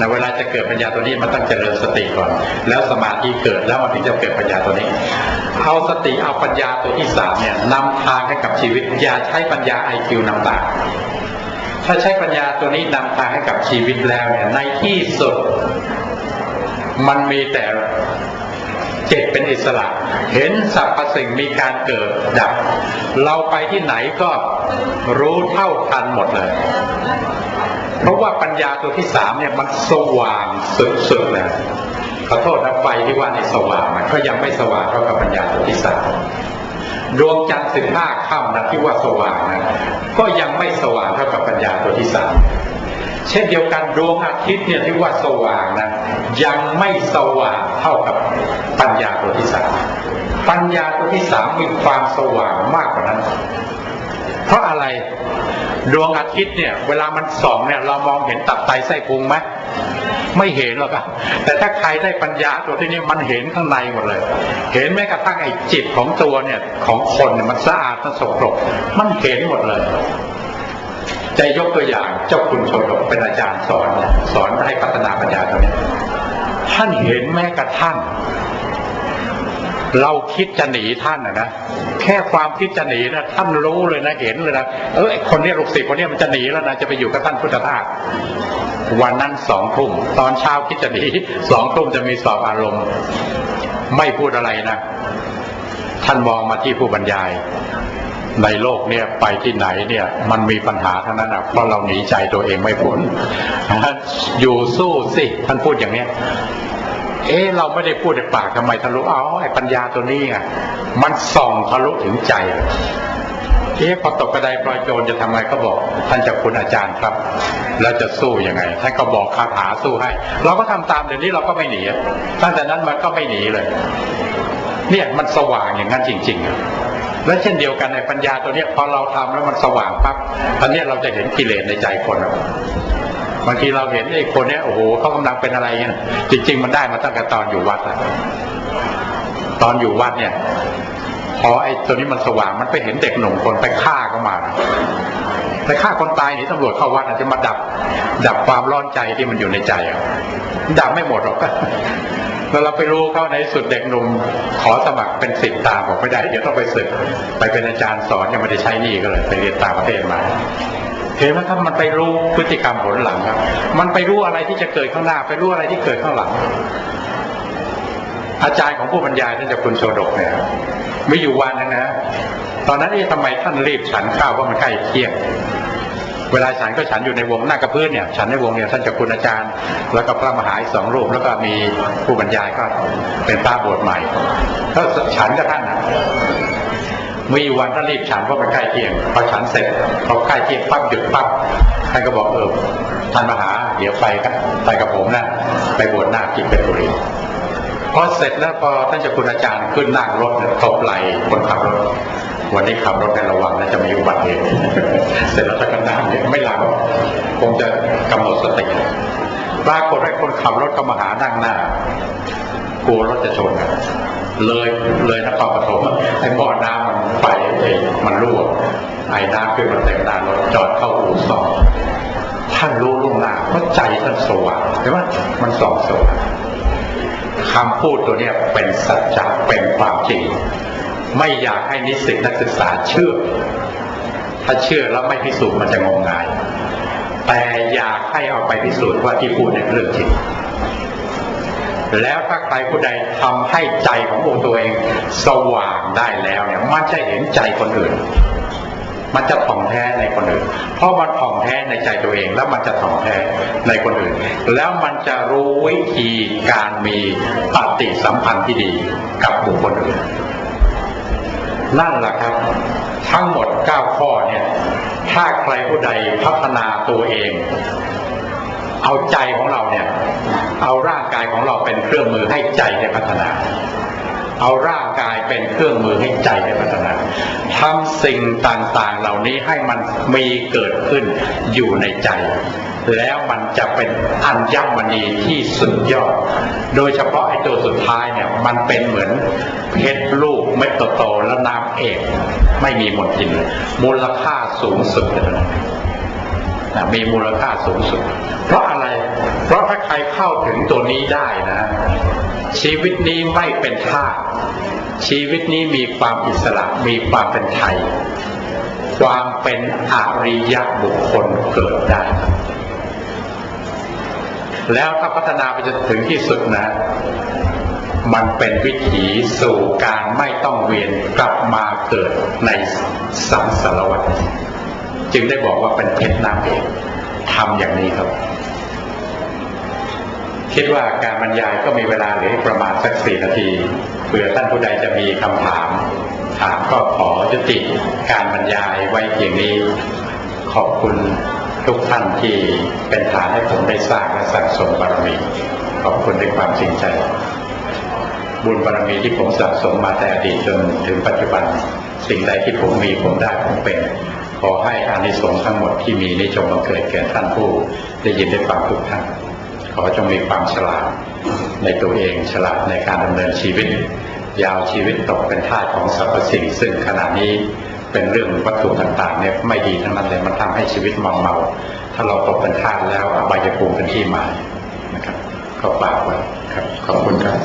นะเวลาจะเกิดปัญญาตัวนี้มันต้องเจริญสติก่อน แล้วสมาธิเกิดแล้วมันถึงจะเกิดปัญญาตัวนี้ เอาสติเอาปัญญาตัวที่สามเนี่ยนำทางให้กับชีวิตอย่าใช้ปัญญาไอคิวนำทางถ้าใช้ปัญญาตัวนี้นำทางให้กับชีวิตแล้วเนี่ยในที่สุดมันมีแต่เจ็ดเป็นอิสระ เห็นสรรพสิ่งมีการเกิดดับ เราไปที่ไหนก็รู้เท่าทันหมดเลย เพราะว่าปัญญาตัวที่สามเนี่ยมันสว่างสุดๆเลยขอโทษนะไฟที่ว่าในสว่างมันก็ยังไม่สว่างเท่ากับปัญญาตัวที่สามดวงจันทร์สิบห้าค่ำนะที่ว่าสว่างนะก็ยังไม่สว่างเท่ากับปัญญาตัวที่สามเช่นเดียวกันดวงอาทิตย์เนี่ยที่ว่าสว่างนะยังไม่สว่างเท่ากับปัญญาตัวที่สามปัญญาตัวที่สามมีความสว่างมากกว่านั้น เพราะอะไร ดวงอาทิตย์เนี่ย เวลามันส่องเนี่ยเรามองเห็นตับไตไส้พุงไหมไม่เห็นหรอกครับแต่ถ้าใครได้ปัญญาตัวที่นี้มันเห็นข้างในหมดเลย เห็นแม้กระทั่งไอ้จิตของตัวเนี่ยของคนเนี่ยมันสะอาดมันสกปรกมันเห็นหมดเลยจะยกตัวอย่างเจ้าคุณโชดกเป็นอาจารย์สอนเนี่ยสอนให้พัฒนาปัญญาตัวนี้ท่านเห็นแม้กระทั่ง เราคิดจะหนีท่านนะนะแค่ความคิดจะหนีนะท่านรู้เลยนะเห็นเลยนะเออคนนี้ลูกศิษย์คนนี้มันจะหนีแล้วนะจะไปอยู่กับท่านพุทธทาสวันนั้นสองทุ่มตอนเช้าคิดจะหนีสองทุ่มจะมีสอบอารมณ์ ไม่พูดอะไรนะท่านมองมาที่ผู้บรรยาย ในโลกเนี่ยไปที่ไหนเนี่ย มันมีปัญหาทั้งนั้นอะเพราะเราหนีใจตัวเองไม่พ้นอยู่สู้สิท่านพูดอย่างเนี้ย เอ๊ะเราไม่ได้พูดในปากทำไมทะลุอ๋อไอ้ปัญญาตัวนี้ไงมันส่องทะลุถึงใจเอ๊ะพอตกกระไดปลอยโจรจะทำไงก็บอก ท่านจะคุณอาจารย์ครับแล้วจะสู้ยังไงท่านก็บอกคาถาสู้ให้ เราก็ทำตามเดี๋ยวนี้เราก็ไม่หนีตั้งแต่นั้นมันก็ไม่หนีเลย เนี่ยมันสว่างอย่างนั้นจริง ๆ และเช่นเดียวกันในปัญญาตัวเนี้ยพอเราทำแล้วมันสว่างปั๊บตอนนี้เราจะเห็นกิเลสในใจคนอะ บางทีเราเห็นไอ้คนเนี้ยโอ้โหเขากำลังเป็นอะไรเงี้ยจริง ๆ มันได้มาตั้งแต่ตอนอยู่วัดอะตอนอยู่วัดเนี่ยพอไอ้ตัวนี้มันสว่างมันไปเห็นเด็กหนุ่มคนไปฆ่าเขามาไปฆ่าคนตายหนี่ตำรวจเข้าวัดอาจจะมาดับ ดับความร้อนใจที่มันอยู่ในใจอะดับไม่หมดหรอกแล้วเราไปรู้เข้าในสุดเด็กหนุ่มขอสมัครเป็นสิทธิ์ตามบอกไม่ได้ เดี๋ยวต้องไปศึก ไปเป็นอาจารย์สอนยังไม่ได้ใช้นี่ก็เลย ไปเรียนต่างประเทศมา เห็นไหมครับมันไปรู้พฤติกรรมผลหลังครับ มันไปรู้อะไรที่จะเกิดข้างหน้า ไปรู้อะไรที่เกิดข้างหลัง อาจารย์ของผู้บรรยายท่านจะคุณโสดกเนี่ยมีอยู่วันนึงนะ ตอนนั้นเอ๊ะทำไมท่านรีบฉันข้าวเพราะมันใกล้เที่ยงเวลาฉันก็ฉันอยู่ในวงหน้ากระพื้นเนี่ย ฉันในวงเนี่ยท่านเจะคุณอาจารย์ แล้วก็พระมหาอีกสองรูปแล้วก็มีผู้บรรยายก็เป็นพระบวชใหม่ก็ฉันกับท่านนะ มีวันท่านรีบฉันเพราะมันใกล้เที่ยงพอฉันเสร็จพอใกล้เที่ยงปั๊บหยุดปั๊บท่านก็บอกเออท่านมหา เดี๋ยวไปกันไปกับผมนะไปบวชหน้ากินเป็นบุรีพอเสร็จแล้วพอท่านเจ้าคุณอาจารย์ขึ้นนั่งรถตบไหลคนขับรถวันนี้ขับรถให้ระวังนะจะมีอุบัติเหตุเสร็จแล้วท่านก็นั่งเนี่ยไม่หลับคงจะกำหนดสติปรากฏว่าคนขับรถก็มาหานั่งหน้ากลัวรถจะชนเลยเลยนครปฐมไอ้บ่อน้ำ ไฟไอ้มันรั่วไอ้น้ำขึ้นมาเต็มหน้ารถจอดเข้าอู่ซ่อมท่านรู้ล่วงหน้าเพราะใจท่านสว่างเห็นไหมมันสองสว่างคำพูดตัวเนี้ยเป็นสัจจะเป็นความจริง ไม่อยากให้นิสิตนักศึกษาเชื่อ ถ้าเชื่อแล้วไม่พิสูจน์มันจะงมงาย แต่อยากให้เอาไปพิสูจน์ว่าที่พูดเนี่ยเรื่องจริง แล้วถ้าใครผู้ใดทำให้ใจขององค์ตัวเอง สว่างได้แล้วเนี่ยมันจะเห็นใจคนอื่น มันจะถ่องแท้ในคนอื่น เพราะมันถ่องแท้ในใจตัวเอง แล้วมันจะถ่องแท้ในคนอื่น แล้วมันจะรู้วิธีการมีปฏิสัมพันธ์ที่ดีกับบุคคลอื่น นั่นแหละครับ ทั้งหมด 9 ข้อเนี่ย ถ้าใครผู้ใดพัฒนาตัวเอง เอาใจของเราเนี่ย เอาร่างกายของเราเป็นเครื่องมือให้ใจได้พัฒนา เอาร่างกายเป็นเครื่องมือให้ใจได้พัฒนาทำสิ่งต่างๆ เหล่านี้ให้มันมีเกิดขึ้นอยู่ในใจ แล้วมันจะเป็นอัญมณีที่สุดยอด โดยเฉพาะไอ้ตัวสุดท้ายเนี่ยมันเป็นเหมือนเพชรลูกเม็ดโตๆแล้วน้ำเอกไม่มีหมลทินมูลค่าสูงสุดเลยนะมีมูลค่าสูงสุด เพราะ เพราะถ้าใครเข้าถึงตัวนี้ได้นะ ชีวิตนี้ไม่เป็นทาสชีวิตนี้มีความอิสระมีความเป็นไทย ความเป็นอริยบุคคลเกิดได้ แล้วถ้าพัฒนาไปจนถึงที่สุดนะ มันเป็นวิถีสู่การไม่ต้องเวียนกลับมาเกิดในสังสารวัฏจึงได้บอกว่าเป็นเพชรน้ำเอกทำอย่างนี้ครับ คิดว่าการบรรยายก็มีเวลาเหลือประมาณสักสี่นาทีเผื่อท่านผู้ใดจะมีคำถาม ถามก็ขอยุติการบรรยายไว้เพียงนี้ ขอบคุณทุกท่านที่เป็นฐานให้ผมได้สร้างและสั่งสมบารมี ขอบคุณด้วยความจริงใจ บุญบารมีที่ผมสะสมมาแต่อดีตจนถึงปัจจุบัน สิ่งใดที่ผมมีผมได้ผมเป็น ขอให้อานิสงส์ทั้งหมดที่มีนี้จงบังเกิดแก่ท่านผู้ได้ยินได้ฟังทุกท่าน อจงมีความฉลาดในตัวเองฉลาดในการดำเนินชีวิต ยาวชีวิตตกเป็นทาสของสรรพสิ่ง ซึ่งขณะนี้เป็นเรื่องวัตถุต่างๆเนี่ยไม่ดีทั้งนั้นเลยมันทำให้ชีวิตมองเมา ถ้าเราตกเป็นทาสแล้วอบายภูมิเป็นที่หมายนะครับก็ฝากไว้ครับขอบคุณครับ